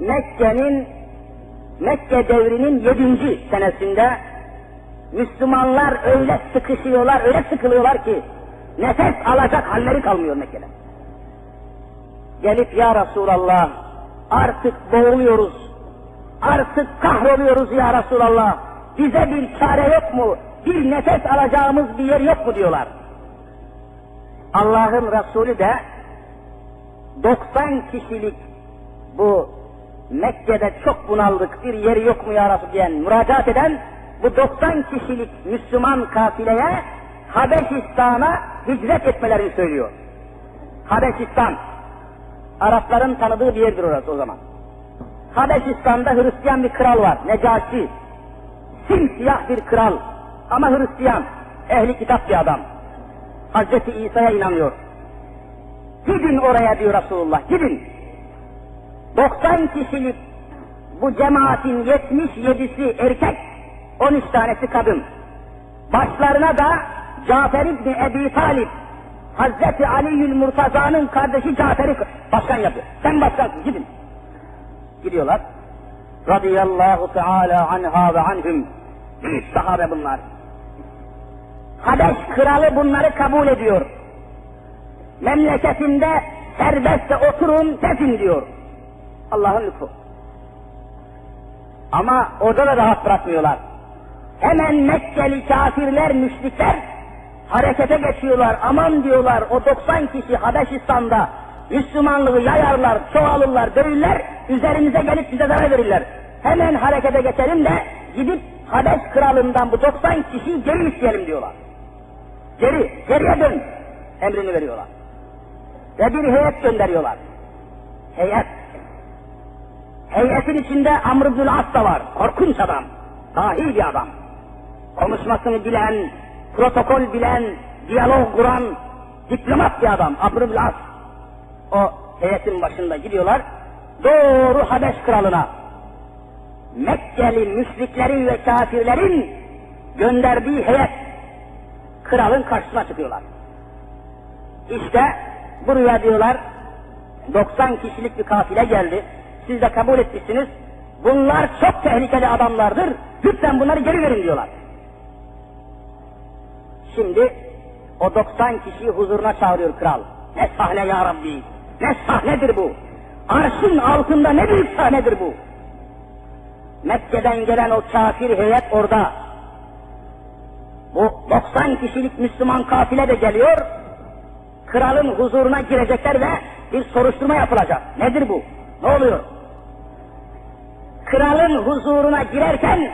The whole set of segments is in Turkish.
Mekke'nin Mekke devrinin yedinci senesinde Müslümanlar öyle sıkışıyorlar, öyle sıkılıyorlar ki nefes alacak halleri kalmıyor Mekke'de. Gelip ya Resulallah artık boğuluyoruz, artık kahroluyoruz ya Resulallah, bize bir çare yok mu, bir nefes alacağımız bir yer yok mu diyorlar. Allah'ın Resulü de 90 kişilik bu Mekke'de çok bunaldık bir yeri yok mu ya Resulü diyen müracaat eden bu 90 kişilik Müslüman kafileye Habeşistan'a hicret etmelerini söylüyor. Habeşistan, Arapların tanıdığı bir yerdir orası o zaman. Habeşistan'da Hristiyan bir kral var, Necaşi. Simsiyah bir kral ama Hristiyan, ehli kitap bir adam. Hazreti İsa'ya inanıyor. Gidin oraya diyor Resulullah, gidin. 90 kişilik bu cemaatin 77'si erkek, 13 tanesi kadın. Başlarına da Cafer İbni Ebi Talip, Hazreti Ali'ül Murtaza'nın kardeşi Cafer'i başkan yapıyor. Sen başkansın, gidin. Gidiyorlar. Radıyallahu Teala anha ve anhum. Büyük sahabe bunlar. Habeş kralı bunları kabul ediyor. Memleketinde serbestçe oturun, tefin diyor. Allah'ın lütfu. Ama orada da rahat bırakmıyorlar. Hemen Mekkeli kafirler, müşrikler harekete geçiyorlar. Aman diyorlar o 90 kişi Habeşistan'da Müslümanlığı yayarlar, çoğalırlar, dövürler, üzerimize gelip bize zarar verirler. Hemen harekete geçelim de gidip Habeş kralından bu 90 kişiyi geri isteyelim diyorlar. Geri, geriye dön emrini veriyorlar. Ve bir heyet gönderiyorlar. Heyet. Heyetin içinde Amr ibn As da var. Korkunç adam. Dahi bir adam. Konuşmasını bilen, protokol bilen, diyalog kuran, diplomat bir adam. Amr ibn As. O heyetin başında gidiyorlar. Doğru Habeş kralına. Mekkeli müşriklerin ve kafirlerin gönderdiği heyet kralın karşısına çıkıyorlar. İşte buraya diyorlar 90 kişilik bir kafile geldi. Siz de kabul etmişsiniz. Bunlar çok tehlikeli adamlardır. Lütfen bunları geri verin diyorlar. Şimdi o 90 kişiyi huzuruna çağırıyor kral. Ne sahne ya Rabbi. Ne sahnedir bu. Arşın altında ne büyük sahnedir bu. Mekke'den gelen o kafir heyet orada. Bu 90 kişilik Müslüman kafile de geliyor. Kralın huzuruna girecekler ve bir soruşturma yapılacak. Nedir bu? Ne oluyor? Kralın huzuruna girerken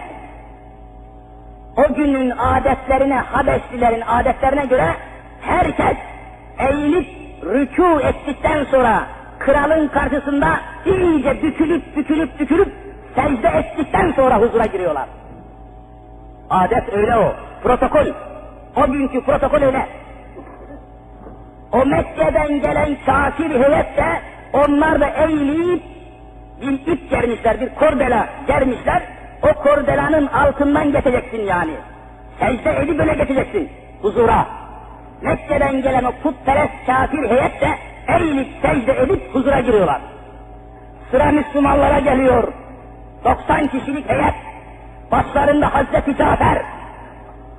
o günün adetlerine, Habeşlilerin adetlerine göre herkes eğilip rükû ettikten sonra kralın karşısında iyice bükülüp bükülüp bükülüp secde ettikten sonra huzura giriyorlar. Adet öyle o. Protokol. O günkü protokol öyle. O Mekke'den gelen kafir heyet de onlar da eğilip bir ip germişler, bir kordela germişler. O kordelanın altından geçeceksin yani. Secde edip böyle geçeceksin huzura. Mekke'den gelen o putperest kafir heyet de eğilip secde edip huzura giriyorlar. Sıra Müslümanlara geliyor. 90 kişilik heyet. Başlarında Hazreti Cafer.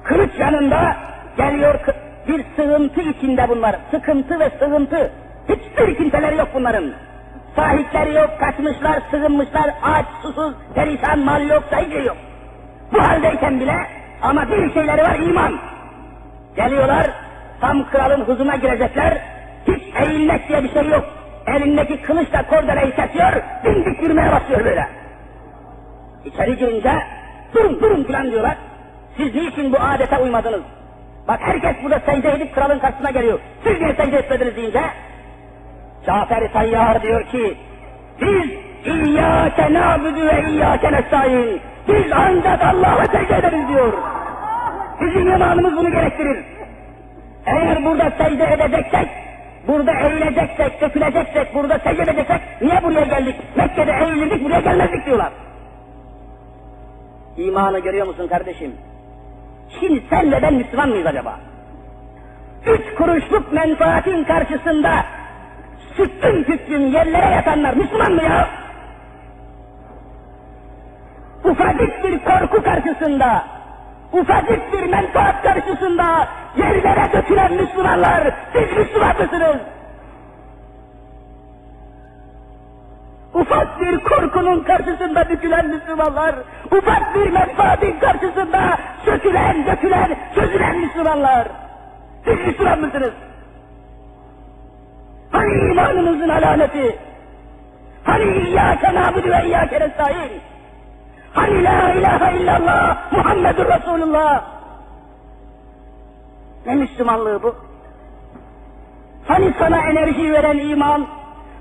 Kılıç yanında geliyor bir sığıntı içinde bunlar. Sıkıntı ve sığıntı. Hiçbir kimseleri yok bunların. Sahipleri yok, kaçmışlar, sığınmışlar, aç, susuz, perişan, mal yok, sayıcı yok. Bu haldeyken bile ama bir şeyleri var iman. Geliyorlar, tam kralın huzuruna girecekler, hiç eğilmek diye bir şey yok. Elindeki kılıçla kordelayı kesiyor, dimdik yürümeye başlıyor böyle. İçeri girince, durun durun filan diyorlar. Siz niçin bu adete uymadınız? Bak herkes burada secde edip kralın karşısına geliyor. Siz niye secde etmediniz deyince, Cafer-i Tayyar diyor ki, biz İyyâke nâbüdü ve İyyâke nestaîn. Biz ancak Allah'a secde ederiz diyor. Bizim imanımız bunu gerektirir. Eğer burada secde edeceksek, burada eğileceksek, döküleceksek, burada secde edeceksek, niye buraya geldik? Mekke'de eğilirdik, buraya gelmezdik diyorlar. İmanı görüyor musun kardeşim? Şimdi sen ve ben Müslüman mıyız acaba? Üç kuruşluk menfaatin karşısında süttün süttün yerlere yatanlar Müslüman mı ya? ufacık bir korku karşısında, ufacık bir menfaat karşısında yerlere dökülen Müslümanlar, siz Müslüman mısınız? Ufak bir korkunun karşısında dökülen Müslümanlar, ufak bir menfaatin karşısında sökülen, dökülen, çözülen Müslümanlar. Siz Müslüman mısınız? Hani imanımızın alameti? Hani İyyâke nâbudu ve İyyâke nestaîn? Hani la ilahe illallah Muhammedur Resulullah? Ne Müslümanlığı bu? Hani sana enerji veren iman?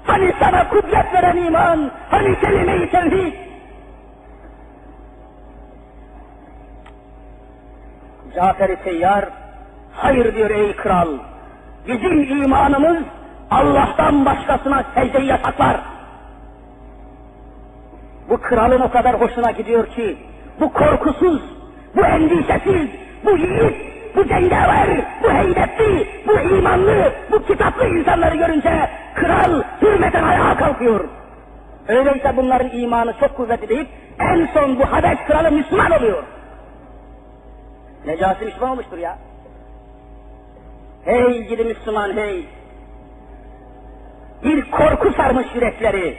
Hani sana kudret veren iman? Hani kelime-i tevhid? Cafer-i Seyyar, hayır diyor ey kral, bizim imanımız Allah'tan başkasına secdeyi yasaklar. Bu kralın o kadar hoşuna gidiyor ki, bu korkusuz, bu endişesiz, bu yiğit, bu cengaver, bu heybetli, bu imanlı, bu kitaplı insanları görünce kral hürmeten ayağa kalkıyor. Öyleyse bunların imanı çok kuvvetli deyip en son bu Habeş kralı Müslüman oluyor. Necasi Müslüman olmuştur ya. Hey gidi Müslüman hey! Bir korku sarmış yürekleri.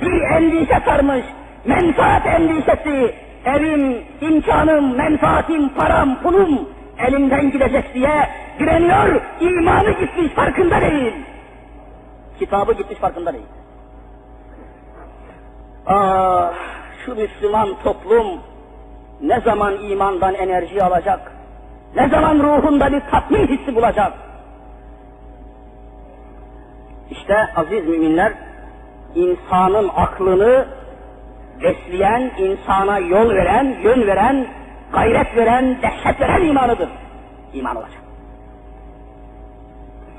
Bir endişe sarmış, menfaat endişesi. Evim, imkanım, menfaatim, param, pulum elimden gidecek diye direniyor. İmanı gitmiş farkında değil. Kitabı gitmiş farkında değil. Ah, şu Müslüman toplum ne zaman imandan enerji alacak? Ne zaman ruhunda bir tatmin hissi bulacak? İşte aziz müminler, insanın aklını besleyen, insana yol veren, yön veren, gayret veren, dehşet veren imanıdır. İman olacak.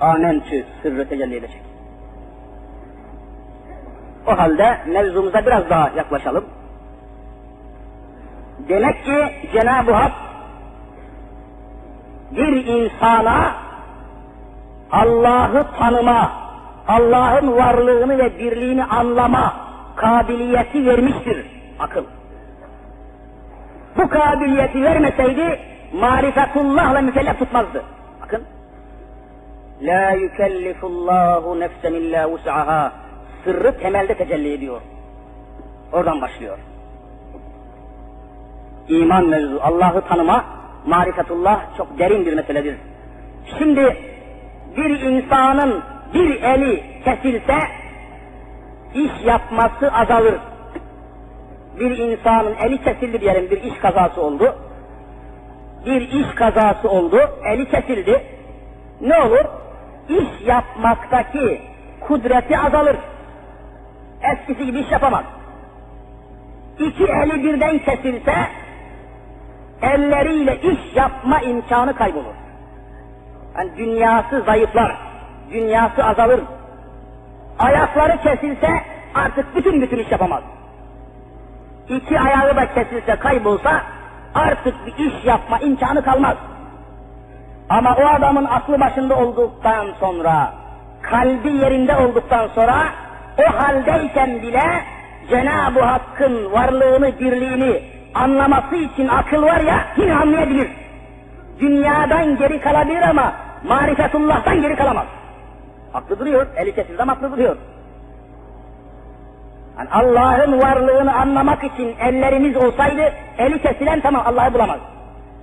Amentü sırrı tecelli edecek. O halde mevzumuza biraz daha yaklaşalım. Demek ki Cenab-ı Hak bir insana Allah'ı tanıma, Allah'ın varlığını ve birliğini anlama kabiliyeti vermiştir akıl. Bu kabiliyeti vermeseydi marifetullahla mükellef tutmazdı. Bakın. La yükellifullahu nefsen illa vus'aha. Sırrı temelde tecelli ediyor. Oradan başlıyor. İman mevzu, Allah'ı tanıma, marifetullah çok derin bir meseledir. Şimdi bir insanın bir eli kesilse iş yapması azalır. Bir insanın eli kesildi diyelim bir iş kazası oldu. Bir iş kazası oldu, eli kesildi. Ne olur? İş yapmaktaki kudreti azalır. Eskisi gibi iş yapamaz. İki eli birden kesilse elleriyle iş yapma imkanı kaybolur. Yani dünyası zayıflar, dünyası azalır. Ayakları kesilse artık bütün bütün iş yapamaz. İki ayağı da kesilse, kaybolsa artık bir iş yapma imkanı kalmaz. Ama o adamın aklı başında olduktan sonra, kalbi yerinde olduktan sonra, o haldeyken bile Cenab-ı Hakk'ın varlığını, birliğini anlaması için akıl var ya yine anlayabilir. Dünyadan geri kalabilir ama marifetullah'tan geri kalamaz. Aklı duruyor, eli kesildi ama aklı duruyor. Yani Allah'ın varlığını anlamak için ellerimiz olsaydı eli kesilen tamam Allah'ı bulamaz.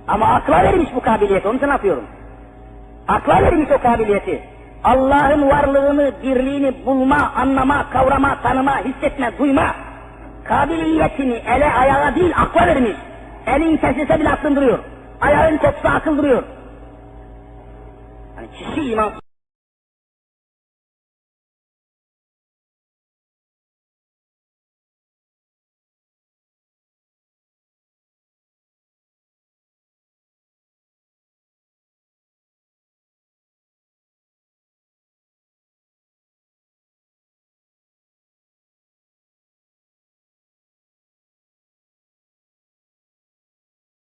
Ama akla verilmiş bu kabiliyeti, onun için yapıyorum. Akla verilmiş o kabiliyeti. Allah'ın varlığını, birliğini bulma, anlama, kavrama, tanıma, hissetme, duyma kabiliyetini ele ayağa değil akla vermiş. Elin kesilse bile aklın duruyor. Ayağın kopsa akıl duruyor. Yani kişi iman